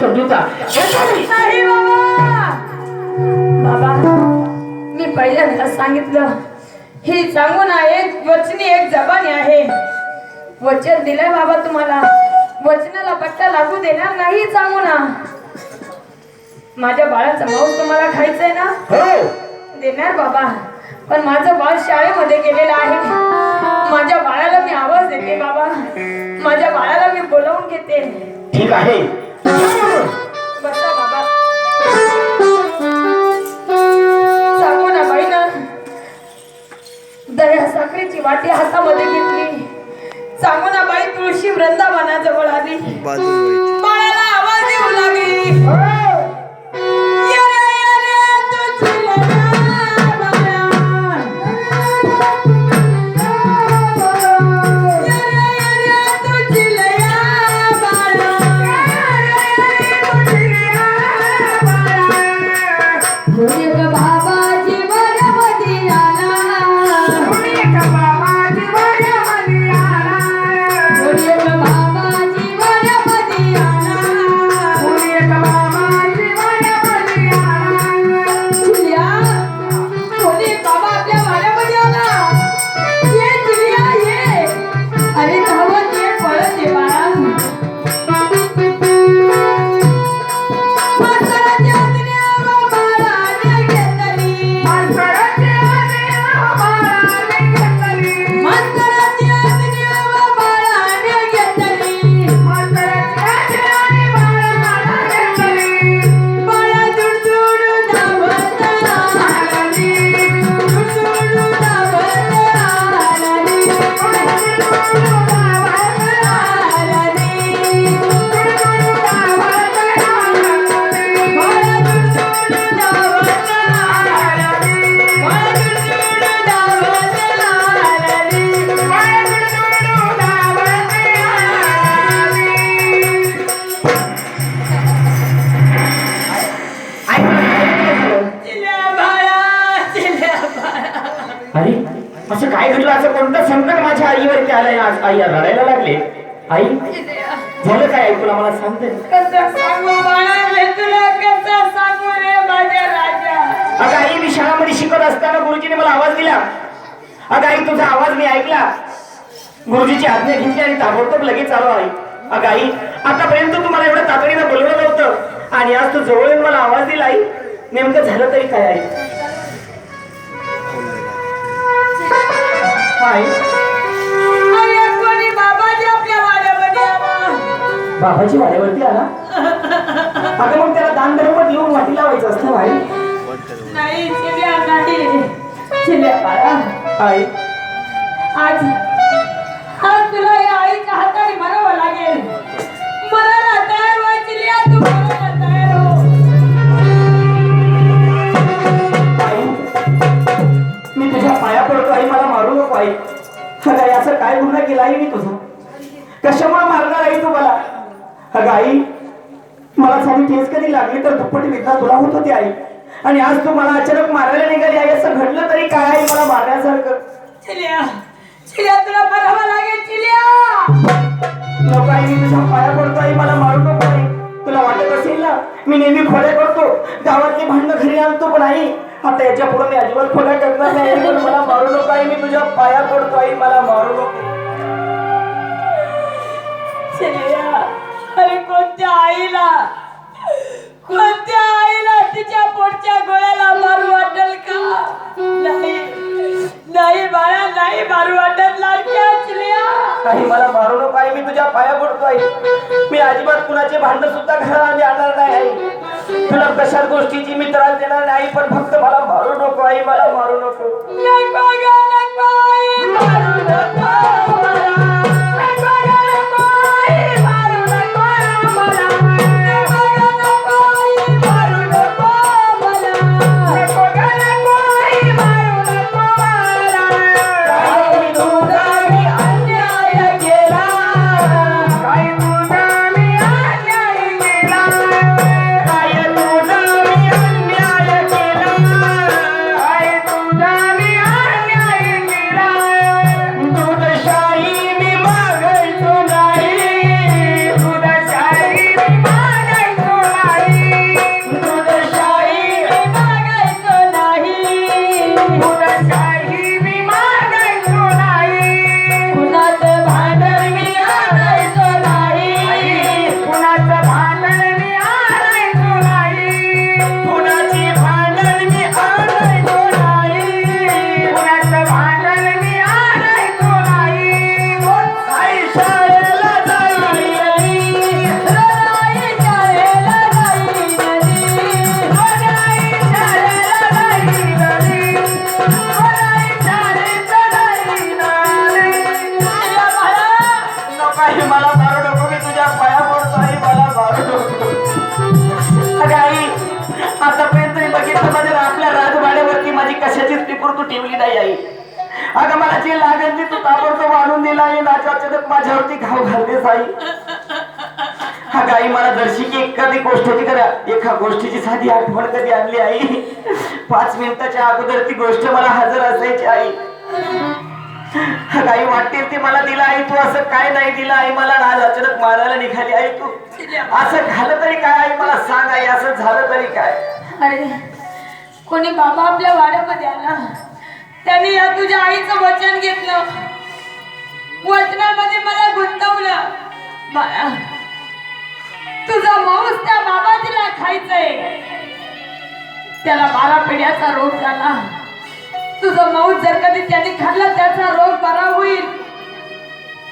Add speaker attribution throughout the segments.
Speaker 1: समजूचा
Speaker 2: बाबा! बाबा मी पहिल्यांदा सांगितलं ही सांगून एक वचनी एक जबानी आहे. वचन दिलंय बाबा तुम्हाला. वचनाला पट्टा लागू देणार नाही सांगू ना माझ्या बाळाचा मांस तुम्हाला खायचंय ना?
Speaker 1: हो.
Speaker 2: देणार बाबा. पण माझं बाळ शाळेमध्ये गेलेलं आहे. माझ्या बाळाला मी आवाज देते बाबा. माझ्या बाळाला मी बोलावून घेते.
Speaker 1: ठीक आहे.
Speaker 2: सांगू ना बाई ना दया साखरेची वाटी हातामध्ये घेतली. सांगू ना बाई तुळशी वृंदावनाजवळ आली. अरे
Speaker 1: असं काय घडलं? असं कोणतं संकट माझ्या आईवरती आलंय? आज आई रडायला लागले. आई. झालं काय? आई तुला मला सांगते. अगं आई मी शाळामध्ये शिकत असताना गुरुजीने मला आवाज दिला. अगं आई तुझा आवाज मी ऐकला. गुरुजीची आज्ञा घेतली आणि ताबडतोब लगेच आलो आई. अगं आई आतापर्यंत तू मला एवढं तातडीनं बोलवलं नव्हतं आणि आज तू जवळ मला आवाज दिला आई. नेमकं झालं तरी काय आई?
Speaker 2: अरे कोणी बाबाजी आपल्या वाड्यामध्ये आला?
Speaker 1: बाबाजी वाड्यावरती आला? अगं मग त्याला दान धर्म देऊन वाटी लावायचं असतं आई.
Speaker 2: नाही चिल्या नाही. चिल्या बाळा.
Speaker 1: आई.
Speaker 2: आज आज
Speaker 1: कशामुळे मारणार आई तू मला अगं आई मला साधी ठेस कधी लागली तर दुप्पट विद्या तुला होत होती आई. आणि आज तू मला अचानक मारायला निघाली आई असं घडलं तरी काय आई मला मारण्यासारखं?
Speaker 2: चिल्या चिल्या तुला मरावं लागेल चिल्या!
Speaker 1: नको आई मी तुझ्या पाया पडतो आई मला मारू नको आई. तुला वाटत असेल ना मी नेहमी खोड्या करतो. गावातली भांडणं घरी आणतो पण आई. आता याच्यापुढे मी अजिबात खोड्या करणार नाही मला मारू नको आई मी तुझ्या पाया पडतो आई मला मारू नको.
Speaker 2: कोणत्या आईला तिच्या पोटच्या गोळ्याला मारू वाटेल का? नाही. नाही बाळा नाही मारू वाटत लाडक्या
Speaker 1: काही मला मारू नको आई मी तुझ्या पाया पडतो आई. मी अजिबात कुणाचे भांडण सुद्धा घरामध्ये आणणार नाही तुला कशा गोष्टीची मी त्रास देणार नाही पण फक्त मला मारू नको आई मला मारू नको. तू ठेवली नाही आई. अगं मला जे लागेल ती तू ताबडतोब आणून दिला आई नाचा अचानक माझ्यावरती घाव घालतेस आई. अगं आई मला दर्शिकी एखादी गोष्ट होती करा. एका गोष्टीची साधी आठवण कधी आणली आई? पाच मिनिटाच्या अगोदर ती गोष्ट मला हजर असायची आई. काही वाटते ते मला दिला. आई तू असं काय नाही दिला? आई मला आज अचानक मारायला निघाली. आई तू असं झालं तरी काय? आई मला सांग आई असं झालं तरी काय?
Speaker 2: अरे कोणी बाबा आपल्या वाड्यामध्ये आला? त्याने या तुझ्या आईचं वचन घेतलं. वचनामध्ये मला गुंतवलं. बाळा तुझा मांस त्या बाबाजीला खायचंय. त्याला बारा पिढ्याचा रोग झाला. तुझं मांस जर कधी त्याने खाल्ला त्याचा रोग बरा होईल.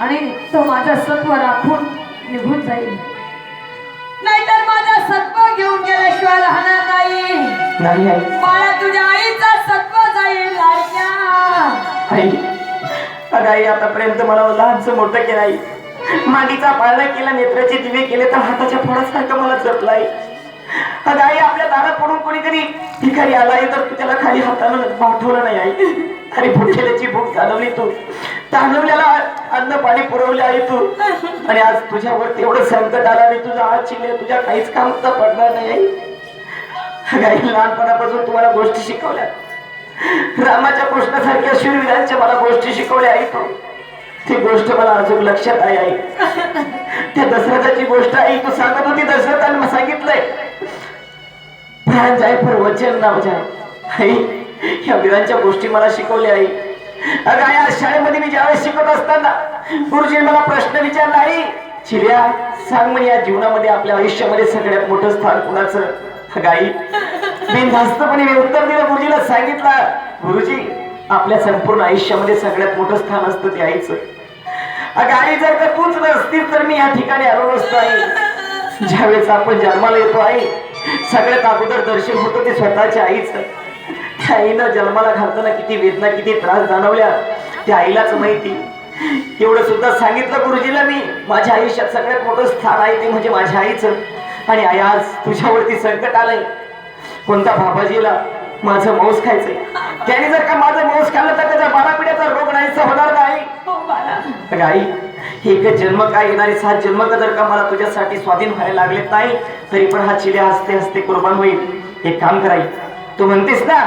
Speaker 2: आणि तो माझा सत्व राखून निघून जाईल. नाहीतर माझा सत्व घेऊन गेल्याशिवाय राहणार नाही.
Speaker 1: आई. अगं आई आतापर्यंत मला लहानचं मोठं केलं आई. मांडीचा पाळणा केला नेत्राचे दिवे केले तर हाताच्या फळासारखं मला जपलं आई. अगं आई आपल्या दारात पडून कोणीतरी भिकारी आला आहे तर तू त्याला खाली हातानं पाठवलं नाही आई. अरे भुकेल्याची भूक चालवली तू. तानवल्याला अन्न पाणी पुरवले आहे तू. आणि आज तुझ्यावर तेवढं संकट आलं आणि तुझा हात शिकले तुझ्या काहीच कामता पडणार नाही आई. लहानपणापासून तुम्हाला गोष्टी शिकवल्या. रामाच्या कृष्णासारख्या शिववीरांच्या मला गोष्टी शिकवल्या आई तू ती गोष्ट मला अजून लक्षात आहे आई. त्या दशरथाची गोष्ट आई तू सांगत होती दशरथाने मला सांगितलंय. प्राण जाय पर वचन ना माझ्या आई या वीरांच्या गोष्टी मला शिकवल्या आई. अगं आई आज शाळेमध्ये मी ज्यावेळेस शिकत असताना गुरुजी मला प्रश्न विचारला आई चिऱ्या सांग म्हणे या जीवनामध्ये आपल्या आयुष्यामध्ये सगळ्यात मोठं स्थान कुणाचं? अगं आई बिनधास्तपणे मी उत्तर दिलं गुरुजीला सांगितलं. गुरुजी आपल्या संपूर्ण आयुष्यामध्ये सगळ्यात मोठं स्थान असतं ते आईचं. अगं आई जर का तूच नसतील तर मी या ठिकाणी आलो नसतो आई. ज्यावेळेस आपण जन्माला येतो आई सगळ्यात अगोदर दर्शन होतं ते स्वतःच्या आईचं. त्या आईनं जन्माला घालताना किती वेदना किती त्रास जाणवल्या त्या आईलाच माहिती. एवढं सुद्धा सांगितलं गुरुजीला मी माझ्या आयुष्यात सगळ्यात मोठं स्थान आहे ते म्हणजे माझ्या आईचं. आणि आई आज तुझ्यावरती संकट आलंय. कोणत्या बाबाजीला माझं मांस खायचंय? त्याने जर का माझं मांस खाल्लं तर त्याच्या बारा पिढ्याचा रोग नाहीसा होणार नाही.
Speaker 2: हो
Speaker 1: आई एक जन्म काय येणारे सात जन्म का जर का मला तुझ्यासाठी स्वाधीन व्हायला लागले नाही तरी पण हा चिल्या हसते हसते कुर्बान होईल. एक काम कराई तू म्हणतेस ना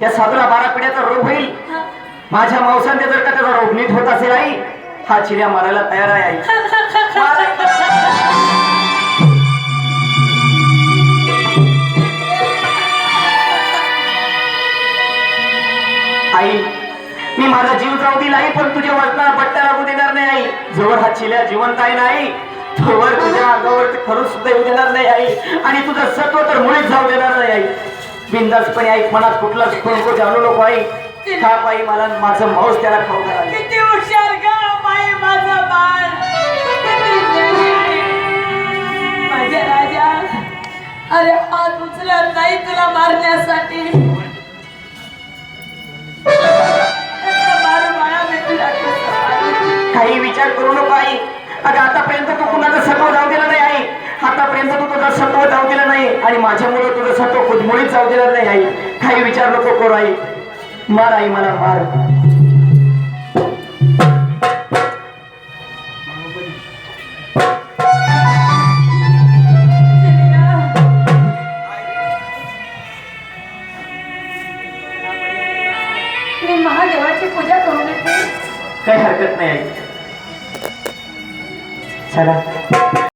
Speaker 1: त्या साधूला बारा पिढ्याचा रोग होईल. माझ्या मांसाने जर का त्याचा रोग नीट होत असेल आई हा चिल्या मारायला तयार आहे आई. पण तुझ्या वजनाला बट्ट्या लागू देणार नाही आई जवळ हा चिल्या जिवंत आहे नाही तोवर तुझ्या अंगावर खरं सुद्धा येऊ देणार नाही आई. आणि तुझं सत्व तर मुळीच जाऊ देणार नाही आई. बिंदासपणे आई मनात कुठला नको जाणू नको आई. खा पाई मला माझं मांस त्याला खाऊ घाला.
Speaker 2: किती हुशार ग बाई माझा बाळ. माझ्या राजा अरे हात उचलत नाही तुला मारण्यासाठी.
Speaker 1: विचार करू नको आई. अगं आतापर्यंत तू कुणाचा सत्व जाऊ दिला नाही आई. आतापर्यंत तू तुझा सत्व जाऊ दिला नाही आणि माझ्यामुळे तुझं सत्व कुदमुळीच जाऊ दिला नाही आई. काही विचार नको करू आई. मार आई मला मार.